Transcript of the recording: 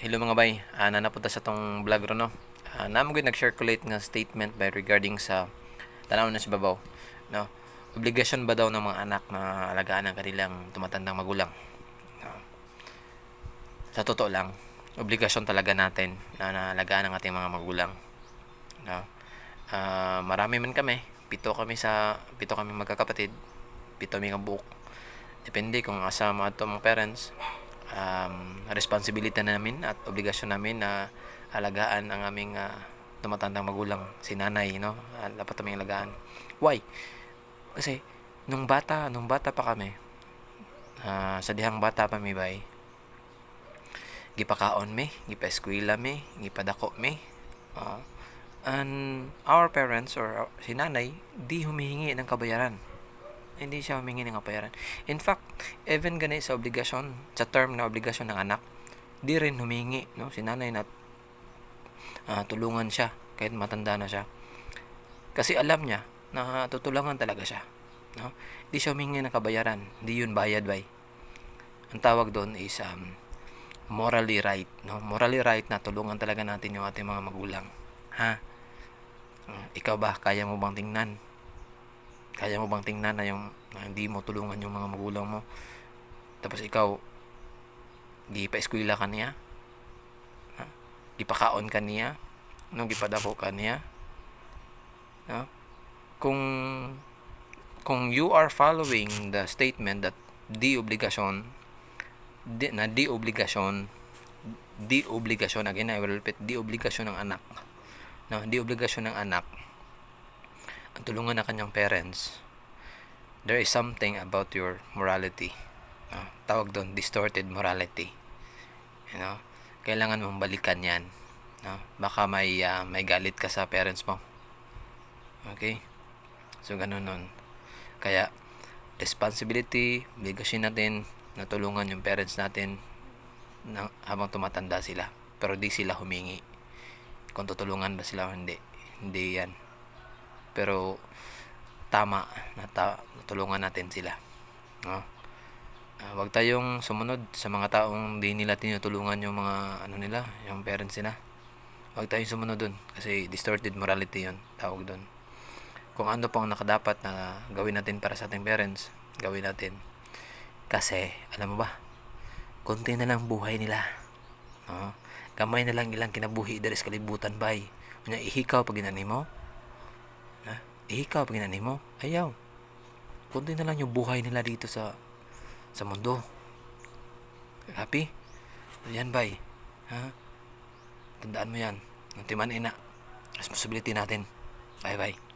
hello mga bay, uh, na napunta sa tong vlog ro no. Uh, namo gid nag-circulate nga statement by regarding sa tanaw na sa babaw, no. Obligasyon ba daw ng mga anak na alagaan ang kanilang tumatandang magulang? No. Sa totoo lang, obligasyon talaga natin na naalagaan ang ating mga magulang. No. Ah, marami man kami, pito kami sa pito kami magkakapatid, pito kami nga buok. Depende kung asa mo ato mga parents, um, responsibility na namin at obligasyon namin na alagaan ang aming ah, tumatandang magulang, si nanay, no? Ah, dapat namin alagaan. Why? Kasi, nung bata, nung bata pa kami, ah, sa dihang bata pa mi bay, gipakaon mi, gipa-eskwela mi, gipadako mi. Ah, and our parents or si nanay, di humihingi ng kabayaran. Hindi siya humingi ng kabayaran. In fact, even ganit sa obligasyon, sa term na obligasyon ng anak, di rin humingi, no? Si nanay na ah, tulungan siya kahit matanda na siya. Kasi alam niya na tutulungan talaga siya, no? Di siya humingi ng kabayaran, di yun bayad bay. Ang tawag doon is um, morally right, no? Morally right na tulungan talaga natin yung ating mga magulang. Ha? Uh, ikaw ba, kaya mo bang tingnan? Kaya mo bang tingnan na yung na hindi mo tulungan yung mga magulang mo? Tapos ikaw, di pa eskwela ka niya? Ha? Di pa kaon ka niya? No, gipadako ka niya? No? Kung kung you are following the statement that di obligasyon di, na di obligasyon di obligasyon again I will repeat di obligasyon ng anak no di obligasyon ng anak ang tulungan ng kanyang parents. There is something about your morality. No? tawag doon distorted morality. You know? Kailangan mong balikan yan. No? Baka may ah, may galit ka sa parents mo. Okay? So ganun nun. Kaya responsibility obligasyon natin na tulungan yung parents natin na, habang tumatanda sila. Pero di sila humingi. Kung tutulungan ba sila o hindi. Hindi yan pero tama na ta- natin sila no? Ah, wag tayong sumunod sa mga taong di nila tinutulungan yung mga ano nila yung parents nila wag tayong sumunod dun kasi distorted morality yun tawag dun kung ano pang nakadapat na gawin natin para sa ating parents gawin natin kasi alam mo ba konti na lang buhay nila no? gamay na lang ilang kinabuhi dari sa kalibutan bay Unya ihikaw pag ginani mo ha? ihikaw pag mo. Ayaw. Konti na lang yung buhay nila dito sa sa mundo. Happy? Yan bay ha? Tandaan mo yan. Timan ina. Responsibility natin. Bye bye